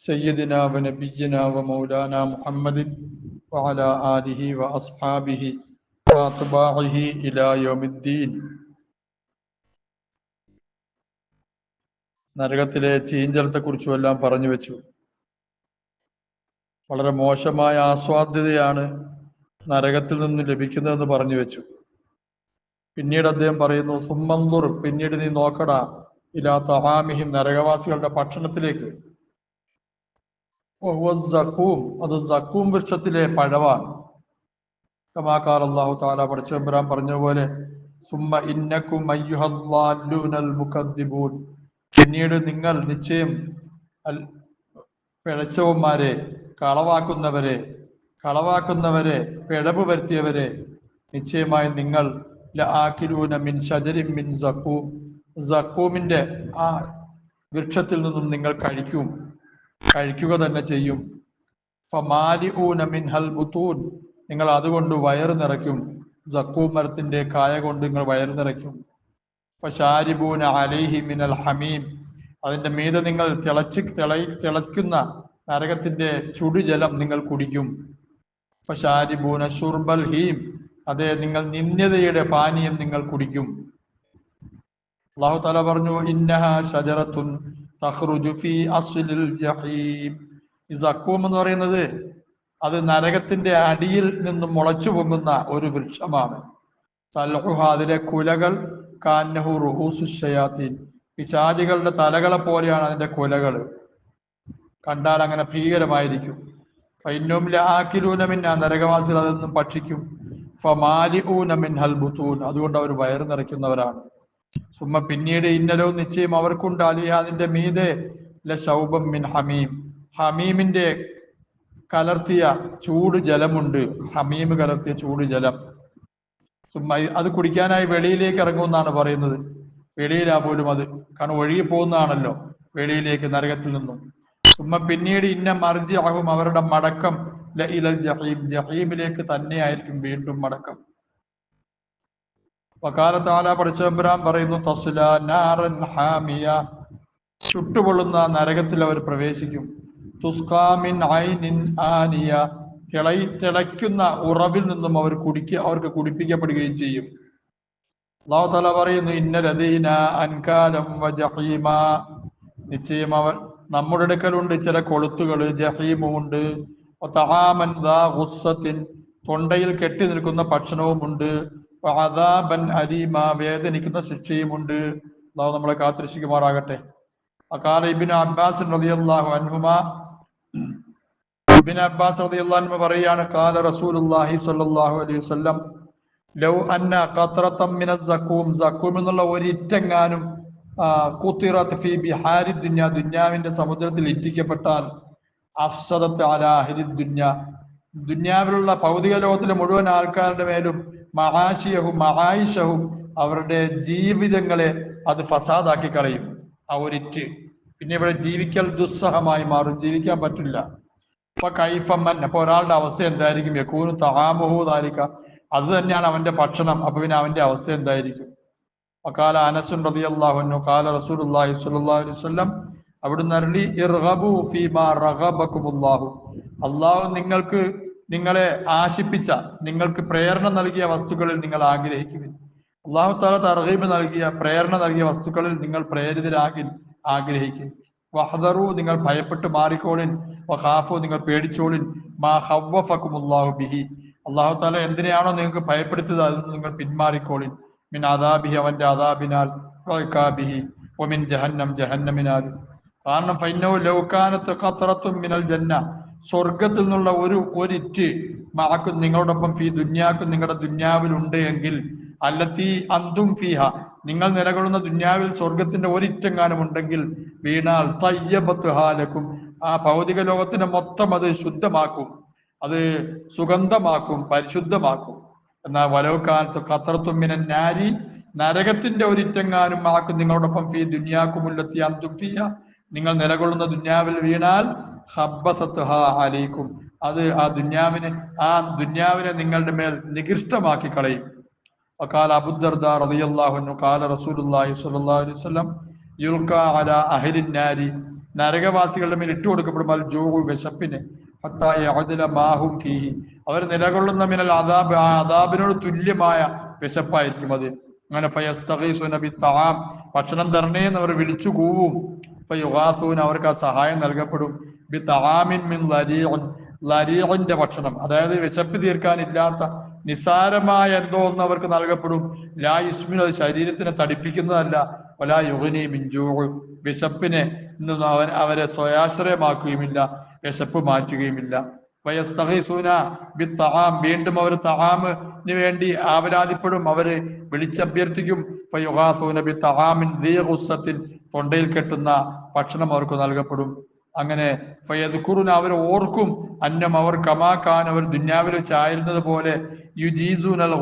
سيدنا ونبينا ومولانا محمد وعلى آله وأصحابه وأتباعه إلى يوم الدين നരകത്തിലെ ചീഞ്ചലത്തെക്കുറിച്ചും എല്ലാം പറഞ്ഞു വെച്ചു വളരെ മോശമായ ആസ്വാദ്യതയാണ് നരകത്തിൽ നിന്ന് ലഭിക്കുന്നതെന്ന് പറഞ്ഞു വെച്ചു പിന്നീട് അദ്ദേഹം പറയുന്നു സുമ്മന്തുർ പിന്നീട് നീ നോക്കടാ ഇലാ തഹാമിഹിം നരകവാസികളുടെ ഭക്ഷണത്തിലേക്ക് വഹുവ അത് സക്കൂം വൃക്ഷത്തിലെ പഴവാണ് കമാക്കാർ അള്ളാഹു താല പഠിച്ചവരാൻ പറഞ്ഞ പോലെ ഇന്നക്കും പിന്നീട് നിങ്ങൾ നിശ്ചയം പിഴച്ചവന്മാരെ കളവാക്കുന്നവരെ കളവാക്കുന്നവരെ പിഴവ് വരുത്തിയവരെ നിശ്ചയമായി നിങ്ങൾ മിൻ മിൻ സക്കൂം ആ വൃക്ഷത്തിൽ നിന്നും നിങ്ങൾ കഴിക്കും. കഴിക്കുക തന്നെ ചെയ്യും. ഫമാലിഊന മിൻ ഹൽ ബുത്തൂൻ. നിങ്ങൾ അതുകൊണ്ട് വയറ് നിറയ്ക്കും. സക്കൂ മരത്തിന്റെ കായ കൊണ്ട് നിങ്ങൾ വയറ് നിറയ്ക്കും. ഫശാരിബൂന അലൈഹി മിനൽ ഹമീം. അതിന്റെ മീതെ നിങ്ങൾ തിളച്ച് തിളയി തിളയ്ക്കുന്ന നരകത്തിന്റെ ചുടുജലം നിങ്ങൾ കുടിക്കും. ഫശാരിബൂന ഷുർബൽ ഹീം. അതെ നിങ്ങൾ നിന്ദ്യതയുടെ പാനീയം നിങ്ങൾ കുടിക്കും. അള്ളാഹു തല പറഞ്ഞു ഇന്നഹ ഷജറത്തുൻ തഖ്റുജു ഫീ അസ്ലിൽ ജഹീം. എന്ന് പറയുന്നത് അത് നരകത്തിന്റെ അടിയിൽ നിന്നും മുളച്ചു പൊങ്ങുന്ന ഒരു വൃക്ഷമാണ്. തൽഹുഹ അതിലെ കുലകൾ കാന്നഹു റുഹൂസു പിശാചികളുടെ തലകളെ പോലെയാണ് അതിന്റെ കുലകൾ. കണ്ടാൽ അങ്ങനെ ഭീകരമായിരിക്കും. ഫൈന്നും ലാക്കിലൂനമിൻ ആ നരകവാസികൾ അതൊന്നും ഭക്ഷിക്കും. ഫമാലി ഊനമിൻ ഹൽബുത്തൂൻ അതുകൊണ്ട് അവർ വയറ് നിറയ്ക്കുന്നവരാണ്. സുമ്മ പിന്നീട് ഇന്നലോ നിശ്ചയം അവർക്കുണ്ട് അലിയ അതിന്റെ മീതെ ലൗബം മിൻ ഹമീം. ഹമീമിന്റെ കലർത്തിയ ചൂട് ജലമുണ്ട്. ഹമീം കലർത്തിയ ചൂട് ജലം. അത് കുടിക്കാനായി വെളിയിലേക്ക് ഇറങ്ങുമെന്നാണ് പറയുന്നത്. വെളിയിലാ പോലും അത്. കാരണം ഒഴുകി പോകുന്നതാണല്ലോ വെളിയിലേക്ക് നരകത്തിൽ നിന്നും. സുമ്മ പിന്നീട് ഇന്ന മർജി ആകും അവരുടെ മടക്കം ല ഇലൽ ജഹീം. ജഹീമിലേക്ക് തന്നെയായിരിക്കും വീണ്ടും മടക്കം. വക്കാലത്താല പഠിച്ചവരാൻ പറയുന്നു തസ്ല നാറൻ ഹാമിയ. ചുട്ടുപൊള്ളുന്ന നരകത്തിൽ അവർ പ്രവേശിക്കും. തുസ്കാമിൻ ഐനിൻ ആനിയ. തിളയി തിളയ്ക്കുന്ന ഉറവിൽ നിന്നും അവർ കുടിക്ക അവർക്ക് കുടിപ്പിക്കപ്പെടുകയും ചെയ്യും. അള്ളാഹു തല പറയുന്നു ഇന്നലദീന അൻകാലം വജഹീമ നിശ്ചയം അവർ നമ്മുടെ അടുക്കലുണ്ട് ചില കൊളുത്തുകൾ ജഹീമുണ്ട് തൊണ്ടയിൽ കെട്ടി നിൽക്കുന്ന ഭക്ഷണവുമുണ്ട് അദാബൻ അലീമ വേദനിക്കുന്ന ശിക്ഷയുമുണ്ട്. അള്ളാഹു നമ്മളെ കാത്തിരക്ഷിക്കുമാറാകട്ടെ. അക്കാല ഇബിൻ അബ്ബാസ് റളിയല്ലാഹു ഇബിൻ അബ്ബാസ് റളിയല്ലാഹു അൻഹു കാല റസൂലുള്ളാഹി സ്വല്ലല്ലാഹു അലൈഹി വസല്ലം ലൗ അന്ന മിന സഖൂം ദുന്യാവിന്റെ സമുദ്രത്തിൽ ഇറ്റിക്കപ്പെട്ടാൽ അഫ്സദത്ത് അലാഹിരി ദുന്യ. ദുന്യാവിലുള്ള ഭൗതിക ലോകത്തിലെ മുഴുവൻ ആൾക്കാരുടെ മേലും മഹാശിയഹും മഹായിഷഹും അവരുടെ ജീവിതങ്ങളെ അത് ഫസാദാക്കി കളയും. ആ ഒരിറ്റ്. പിന്നെ ഇവിടെ ജീവിക്കൽ ദുസ്സഹമായി മാറും. ജീവിക്കാൻ പറ്റില്ല. അപ്പൊ കൈഫമ്മൻ അപ്പൊ ഒരാളുടെ അവസ്ഥ എന്തായിരിക്കും? യക്കൂന് തഹാമുഹു താരിക്ക അത് തന്നെയാണ് അവന്റെ ഭക്ഷണം. അപ്പൊ പിന്നെ അവന്റെ അവസ്ഥ എന്തായിരിക്കും? വക്കാല അനസുൻ റബി അള്ളാഹുനു കാല റസൂലുള്ളാഹി സ്വല്ലല്ലാഹു അലൈഹി വസല്ലം അവിടുന്ന് അരുളി ഇർഹബു ഫീമാ റഹബക്കുമുല്ലാഹു അള്ളാഹു നിങ്ങൾക്ക് നിങ്ങളെ ആശിപ്പിച്ച നിങ്ങൾക്ക് പ്രേരണ നൽകിയ വസ്തുക്കളിൽ നിങ്ങൾ ആഗ്രഹിക്കുവിൻ. അള്ളാഹു താല തർഹീബ് നൽകിയ പ്രേരണ നൽകിയ വസ്തുക്കളിൽ നിങ്ങൾ പ്രേരിതരാകിൽ ആഗ്രഹിക്കും വഹദറു നിങ്ങൾ ഭയപ്പെട്ട് മാറിക്കോളിൻ. വഹാഫു നിങ്ങൾ പേടിച്ചോളിൻ. മാ ഹവ്വഫക്കുമുല്ലാഹു ബിഹി. അള്ളാഹു താല എന്തിനെയാണോ നിങ്ങൾക്ക് ഭയപ്പെടുത്തിയത് അതിൽ നിങ്ങൾ പിന്മാറിക്കോളിൻ. മിൻ അദാബിഹി അവന്റെ അദാബിനാൽ. ബിഹി ഒമിൻ ജഹന്നം ജഹന്നമിനാൽ. കാരണം ഫൈനോ ലൗകാനത്ത് ഖത്രത്തും മിനൽ ജന്ന. സ്വർഗത്തിൽ നിന്നുള്ള ഒരു ഒരിറ്റ് മാക്കും നിങ്ങളോടൊപ്പം ഫീ ദുന്യാക്കും നിങ്ങളുടെ ദുന്യാവിൽ ഉണ്ട് എങ്കിൽ അല്ലത്തി അന്തും ഫീഹ നിങ്ങൾ നിലകൊള്ളുന്ന ദുന്യാവിൽ സ്വർഗത്തിന്റെ ഒരിറ്റെങ്ങാനും ഉണ്ടെങ്കിൽ വീണാൽ തയ്യബത്ത് ഹാലക്കും ആ ഭൗതിക ലോകത്തിനെ മൊത്തം അത് ശുദ്ധമാക്കും അത് സുഗന്ധമാക്കും പരിശുദ്ധമാക്കും. എന്നാൽ വലവുകാലത്ത് കത്രത്തുമ്മിനെ നാരി നരകത്തിന്റെ ഒരിറ്റെങ്ങാനും ആക്കും നിങ്ങളോടൊപ്പം ഫീ അന്തും അന്തുഫിയ നിങ്ങൾ നിലകൊള്ളുന്ന ദുന്യാവിൽ വീണാൽ ഹബ്ബസത്ത് അലൈക്കും അത് ആ ദുന്യാവിനെ ആ ദുന്യാവിനെ നിങ്ങളുടെ മേൽ നികൃഷ്ടമാക്കി കളയും وقال أبو الدرداء رضي الله عنه قال رسول الله صلى الله عليه وسلم يلقى على أهل النار നരകവാസികളുടെ മേൽ ഇട്ടു കൊടുക്കപ്പെടുമ്പോൾ ജോഹു വിശപ്പിന് ഹത്തായ അഹദില മാഹും ഫീഹി അവർ നിലകൊള്ളുന്ന മിനൽ അദാബ് ആ അദാബിനോട് തുല്യമായ വിശപ്പായിരിക്കും അത് അങ്ങനെ ഫയസ്തഗീസുന ബി തആം ഭക്ഷണം തരണേ എന്ന് അവർ വിളിച്ചു കൂവും ഫയുഗാസൂന അവർക്ക് ആ സഹായം നൽകപ്പെടും ബി മിൻ ലരീഉൻ. ലരീഇന്റെ ഭക്ഷണം അതായത് വിശപ്പ് തീർക്കാനില്ലാത്ത നിസാരമായ എന്തോ ഒന്ന് അവർക്ക് നൽകപ്പെടും. ലാ യുസ്മിൻ അത് ശരീരത്തിനെ തടിപ്പിക്കുന്നതല്ല. വലാ യുഗനി മിഞ്ചൂ വിശപ്പിനെ ഇന്നും അവൻ അവരെ സ്വയാശ്രയമാക്കുകയുമില്ല വിശപ്പ് മാറ്റുകയുമില്ല. വയസ്തഹീസൂന ബി തഹാം വീണ്ടും അവർ തഹാമിന് വേണ്ടി ആവരാതിപ്പെടും അവർ വിളിച്ചഭ്യർത്ഥിക്കും. ഫയുഹാസൂന ബി തഹാമിൻ ദീഹുസ്സത്തിൻ തൊണ്ടയിൽ കെട്ടുന്ന ഭക്ഷണം അവർക്ക് നൽകപ്പെടും. അങ്ങനെ ഫയദ്ഖുറുന അവർ ഓർക്കും. അന്നം അവർ കമാക്കാൻ അവർ ദുന്യാവിൽ വെച്ചായിരുന്നത് പോലെ യുജീസൂൻ അൽ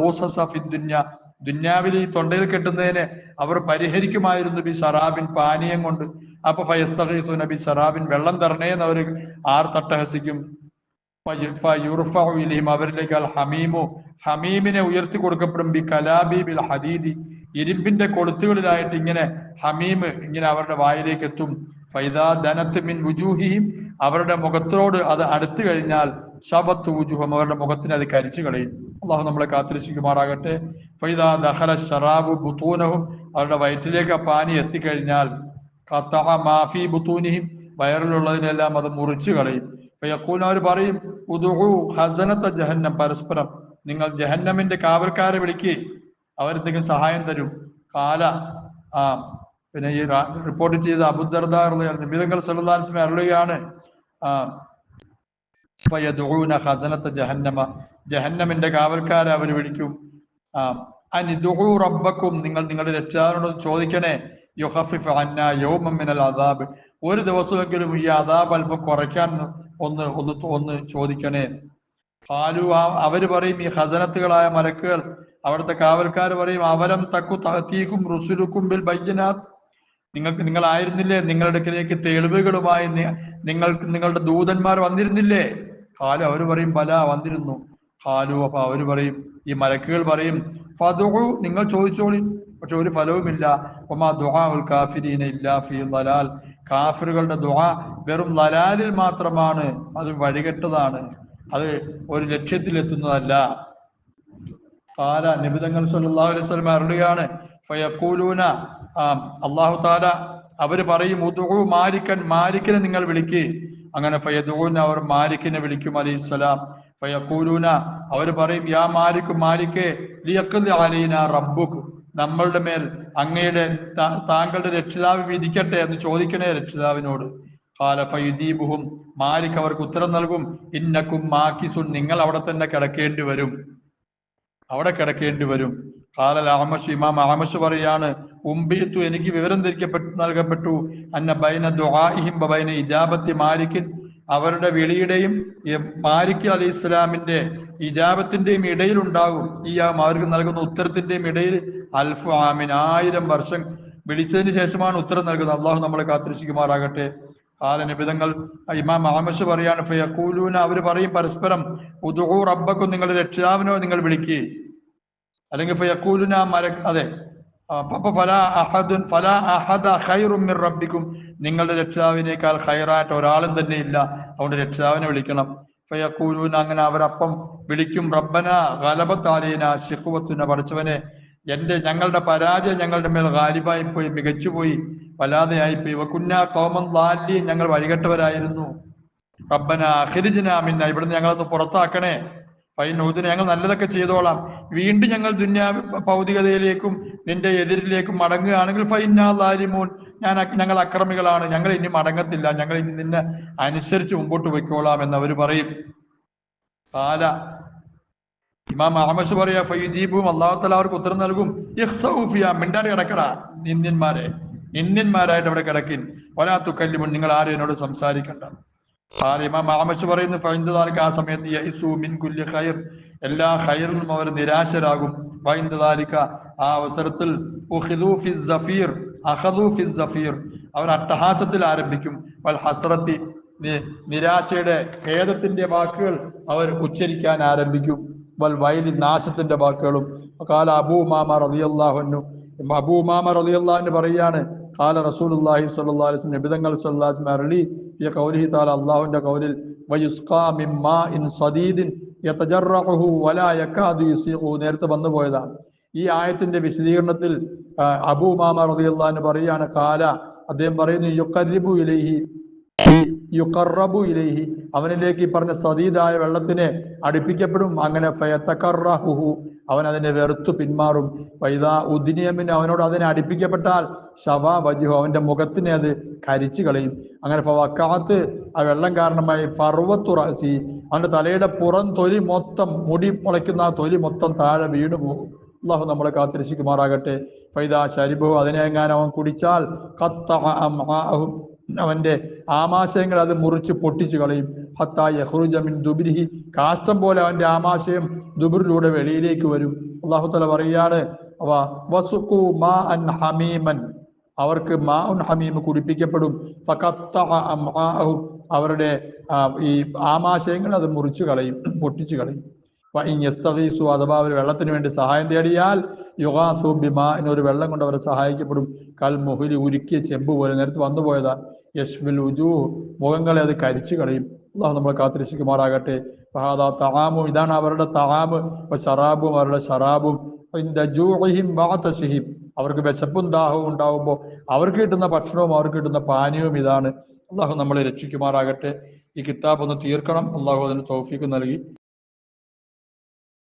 ഫി ദുന്യ. ദുന്യാവിൽ ഈ തൊണ്ടയിൽ കെട്ടുന്നതിനെ അവർ പരിഹരിക്കുമായിരുന്നു ബി സറാബിൻ പാനീയം കൊണ്ട്. അപ്പൊ ഫയസ്തഹീസു നബി സറാബിൻ വെള്ളം തരണേന്ന് അവർ ആർ തട്ടഹസിക്കും. ഫയുർഫഉ ഇലൈഹിം അവരിലേക്ക് അൽ ഹമീമു. ഹമീമിനെ ഉയർത്തി കൊടുക്കപ്പെടും ബി കലാബി ബിൽ ഹദീദി. ഇരുമ്പിന്റെ കൊളുത്തുകളിലായിട്ട് ഇങ്ങനെ ഹമീം ഇങ്ങനെ അവരുടെ വായിലേക്ക് എത്തും. ഫൈദാ മിൻ വുജൂഹിയും അവരുടെ മുഖത്തോട് അത് അടുത്തു കഴിഞ്ഞാൽ ശബത്ത് വുജുഹം അവരുടെ മുഖത്തിന് അത് കരിച്ചു കളയും. അള്ളാഹു നമ്മളെ കാത്തിരക്ഷിക്കുമാറാകട്ടെ. ഫൈദാ ദഹല ഷറാബ് ബുത്തൂനവും അവരുടെ വയറ്റിലേക്ക് ആ പാനി എത്തിക്കഴിഞ്ഞാൽ മാഫി ബുത്തൂനിയും വയറിലുള്ളതിനെല്ലാം അത് മുറിച്ചു കളയും. ഫയക്കൂൻ അവർ പറയും ഉദുഹു ഹസനത്ത ജഹന്നം പരസ്പരം നിങ്ങൾ ജഹന്നമിന്റെ കാവൽക്കാരെ വിളിക്കുകയും അവരെന്തെങ്കിലും സഹായം തരും. കാല ആ പിന്നെ ഈ റിപ്പോർട്ട് ചെയ്ത അബുദർദാർന്ന് നിബിതങ്ങൾ സല്ലാസ്മെ ഹസനത്ത ജഹന്നമ ജഹന്നമിന്റെ കാവൽക്കാരെ അവർ വിളിക്കും. അനിദുഹു റബ്ബക്കും നിങ്ങൾ നിങ്ങളുടെ രക്ഷാവിനോട് ചോദിക്കണേ യുഹഫിഫ് അന്ന യൗമം മിനൽ അദാബ് ഒരു ദിവസമെങ്കിലും ഈ അദാബ് അല്പം കുറയ്ക്കാൻ ഒന്ന് ഒന്ന് ഒന്ന് ചോദിക്കണേ. ഹാലു അവർ പറയും ഈ ഹസനത്തുകളായ മലക്കുകൾ അവിടുത്തെ കാവൽക്കാർ പറയും അവരം തക്കു തീക്കും റുസുലുക്കും ബിൽ ബയ്യനാത്ത് നിങ്ങൾക്ക് നിങ്ങളായിരുന്നില്ലേ? നിങ്ങളുടെ അടുക്കലേക്ക് തെളിവുകളുമായി നിങ്ങൾക്ക് നിങ്ങളുടെ ദൂതന്മാർ വന്നിരുന്നില്ലേ? ഹാലു അവർ പറയും ബല വന്നിരുന്നു. ഹാലു അപ്പൊ അവർ പറയും ഈ മലക്കുകൾ പറയും ഫതുഹു നിങ്ങൾ ചോദിച്ചോളി. പക്ഷെ ഒരു ഫലവുമില്ല. കാഫിരീന ഇല്ലാ കാഫിറുകളുടെ ദുഹ വെറും ലലാലിൽ മാത്രമാണ് അത് വഴികെട്ടതാണ്. അത് ഒരു ലക്ഷ്യത്തിലെത്തുന്നതല്ല. കാല നിബിതങ്ങൾ സല്ലല്ലാഹു അലൈഹി വസല്ലം അരുളുകയാണ് ആ താല അവർ പറയും ഉദുഹു മാലിക്കൻ മാലിക്കിനെ നിങ്ങൾ വിളിക്ക്. അങ്ങനെ ഫയദൂന അവർ മാലിക്കിനെ വിളിക്കും അലൈഹിസ്സലാം ഫയഖൂലൂന അവർ പറയും യാ മാലിക് മാലിക്കേ ലിയഖ്ദി ആലീന റബ്ബുക്ക് നമ്മളുടെ മേൽ അങ്ങയുടെ താങ്കളുടെ രക്ഷിതാവ് വിധിക്കട്ടെ എന്ന് ചോദിക്കണേ രക്ഷിതാവിനോട്. ഖാല ഫയുദീബുഹും മാലിക് അവർക്ക് ഉത്തരം നൽകും ഇന്നക്കും മാക്കിസുൻ നിങ്ങൾ അവിടെ തന്നെ കിടക്കേണ്ടി വരും. അവിടെ കിടക്കേണ്ടി വരും. കാലൽ ആമശ് ഇമാം ആമശ് പറയാണ് ഉംബിയത്തു എനിക്ക് വിവരം ധരിക്കപ്പെട്ടു നൽകപ്പെട്ടു. അന്ന ബൈന ദുആഇഹിം ബൈന ഇജാബത്തി മാലിക്കിൻ. അവരുടെ വിളിയുടെയും മാലിക് അലി ഇസ്ലാമിന്റെ ഇജാബത്തിന്റെയും ഇടയിൽ ഉണ്ടാകും ഈ അവർക്ക് നൽകുന്ന ഉത്തരത്തിന്റെയും ഇടയിൽ അൽഫു ആമിൻ ആയിരം വർഷം വിളിച്ചതിന് ശേഷമാണ് ഉത്തരം നൽകുന്നത്. അള്ളാഹു നമ്മളെ കാത്തിരക്ഷിക്കുമാറാകട്ടെ. കാല നിബിതങ്ങൾ ഇമാം ആമഷ് പറയാണ് ഫയഖൂലൂന അവർ പറയും പരസ്പരം ഉദുഹു റബ്ബക്കും നിങ്ങളുടെ രക്ഷിതാവിനോ നിങ്ങൾ വിളിക്കുക അല്ലെങ്കിൽ ഫയഖൂലുന മര അതെ. അപ്പൊ ഫല അഹദുൻ ഫല അഹദ ഖൈറും മിർ റബ്ബിക്കും. നിങ്ങളുടെ രക്ഷിതാവിനേക്കാൾ ഖൈറായിട്ട് ഒരാളും തന്നെ ഇല്ല. അതുകൊണ്ട് രക്ഷിതാവിനെ വിളിക്കണം. ഫയഖൂലൂന അങ്ങനെ അവരപ്പം വിളിക്കും. റബ്ബന ഗലബത്താലീന ശിഖുവത്തുന പഠിച്ചവനെ എന്റെ ഞങ്ങളുടെ പരാജയം ഞങ്ങളുടെ മേൽ ഗാലിബായി പോയി മികച്ചുപോയി. വല്ലാതെയായിപ്പോയി. വകുന്ന കോമം ലാലി ഞങ്ങൾ വഴികെട്ടവരായിരുന്നു. റബ്ബന അഹിരിജിനാമിന്ന ഇവിടുന്ന് ഞങ്ങളൊന്ന് പുറത്താക്കണേ. ഫൈനൂദിന് ഞങ്ങൾ നല്ലതൊക്കെ ചെയ്തോളാം. വീണ്ടും ഞങ്ങൾ ദുന്യാ ഭൗതികതയിലേക്കും നിന്റെ എതിരിലേക്കും മടങ്ങുകയാണെങ്കിൽ ഫൈനാ ലാലിമൂൻ ഞാൻ ഞങ്ങൾ അക്രമികളാണ്. ഞങ്ങൾ ഇനി മടങ്ങത്തില്ല. ഞങ്ങൾ ഇനി നിന്നെ അനുസരിച്ച് മുമ്പോട്ട് എന്ന് അവർ പറയും. കാല ഇമാം അഹമ്മദ് പറയാ ഫൈദീബും അള്ളാഹുത്തല അവർക്ക് ഉത്തരം നൽകും. മിണ്ടാടി കിടക്കട ഇന്ത്യന്മാരെ. ഇന്ത്യന്മാരായിട്ട് അവിടെ കിടക്കിൻ. ഒരാത്തു തുക്കല്ലിമുൻ നിങ്ങൾ ആരും എന്നോട് സംസാരിക്കണ്ട. ഇമാം ആമശ് പറയുന്നു ഫൈന്ദാലിക്ക് ആ സമയത്ത് മിൻ കുല്ലി ഖൈർ. എല്ലാ ഖൈറിലും അവർ നിരാശരാകും. ഫൈന്ദാലിക്ക ആ അവസരത്തിൽ സഫീർ സഫീർ അവർ അട്ടഹാസത്തിൽ ആരംഭിക്കും. വൽ ഹസ്രത്തി നിരാശയുടെ ഖേദത്തിന്റെ വാക്കുകൾ അവർ ഉച്ചരിക്കാൻ ആരംഭിക്കും. വൽ വയലി നാശത്തിന്റെ വാക്കുകളും. കാല അബൂമാമ റളിയല്ലാഹു അബൂ മാമ റളിയല്ലാഹു പറയാണ് കാല റസൂലുള്ളാഹി സ്വല്ലല്ലാഹി അലൈഹി വസല്ലം നബിതങ്ങൾ വസല്ലം അരളി ഈ കൗലിഹി താല അള്ളാഹുവിന്റെ കൗലിൽ നേരത്തെ വന്നു പോയതാണ്. ഈ ആയത്തിന്റെ വിശദീകരണത്തിൽ അബൂമാമ അൻഹു പറയാണ് കാല അദ്ദേഹം പറയുന്നു യുക്കരിബു ഇലൈഹി. യുഖറബു ഇലേഹി. അവനിലേക്ക് ഈ പറഞ്ഞ സതീതായ വെള്ളത്തിനെ അടുപ്പിക്കപ്പെടും. അങ്ങനെ ഫയത്തക്കറഹുഹു അവൻ അതിനെ വെറുത്തു പിന്മാറും. വൈദാ ഉദിനിയമിന് അവനോട് അതിനെ അടുപ്പിക്കപ്പെട്ടാൽ ഷവ വജുഹു. അവന്റെ മുഖത്തിനെ അത് കരിച്ചു കളയും. അങ്ങനെ ഫവക്കാത്ത് ആ വെള്ളം കാരണമായി ഫർവത്തു റാസി അവന്റെ തലയുടെ പുറം തൊലി മൊത്തം മുടി മുളയ്ക്കുന്ന ആ തൊലി മൊത്തം താഴെ വീണു പോകും. അള്ളാഹു നമ്മളെ ഫൈദാ ശരിബു അതിനെ എങ്ങാനും അവൻ കുടിച്ചാൽ കത്ത അവന്റെ ആമാശയങ്ങൾ അത് മുറിച്ച് പൊട്ടിച്ചു കളയും. ഹത്തായ ഹുറുജമിൻ മിൻ ദുബിരിഹി. കാഷ്ടം പോലെ അവന്റെ ആമാശയം ദുബിറിലൂടെ വെളിയിലേക്ക് വരും. അള്ളാഹു തല പറയാണ് വസുഖു മാ അൻ ഹമീമൻ. അവർക്ക് മാ ഉൻ ഹമീമ് കുടിപ്പിക്കപ്പെടും അംആഅഹും. അവരുടെ ഈ ആമാശയങ്ങൾ അത് മുറിച്ചു കളയും പൊട്ടിച്ചു കളയും. അഥവാ അവർ വെള്ളത്തിന് വേണ്ടി സഹായം തേടിയാൽ യുഗാസു ബിമാ എന്നൊരു വെള്ളം കൊണ്ട് അവർ സഹായിക്കപ്പെടും. കൽ മുഹുലി ഉരുക്കിയ ചെമ്പ് പോലെ നേരത്തെ വന്നുപോയതാ യശ്വിൽ ഉജു മുഖങ്ങളെ അത് കരിച്ചു കളയും. അള്ളാഹു നമ്മളെ കാത്തിരക്ഷിക്കുമാറാകട്ടെ. ഫഹാദാ തഹാമും ഇതാണ് അവരുടെ തഹാമ് ഷറാബും അവരുടെ ഷറാബും അവർക്ക് വിശപ്പും ദാഹവും ഉണ്ടാവുമ്പോൾ അവർക്ക് കിട്ടുന്ന ഭക്ഷണവും അവർക്ക് കിട്ടുന്ന പാനീയവും ഇതാണ്. അള്ളാഹു നമ്മളെ രക്ഷിക്കുമാറാകട്ടെ. ഈ കിതാബ് ഒന്ന് തീർക്കണം. അള്ളാഹു അതിന് തൗഫീക്ക് നൽകി.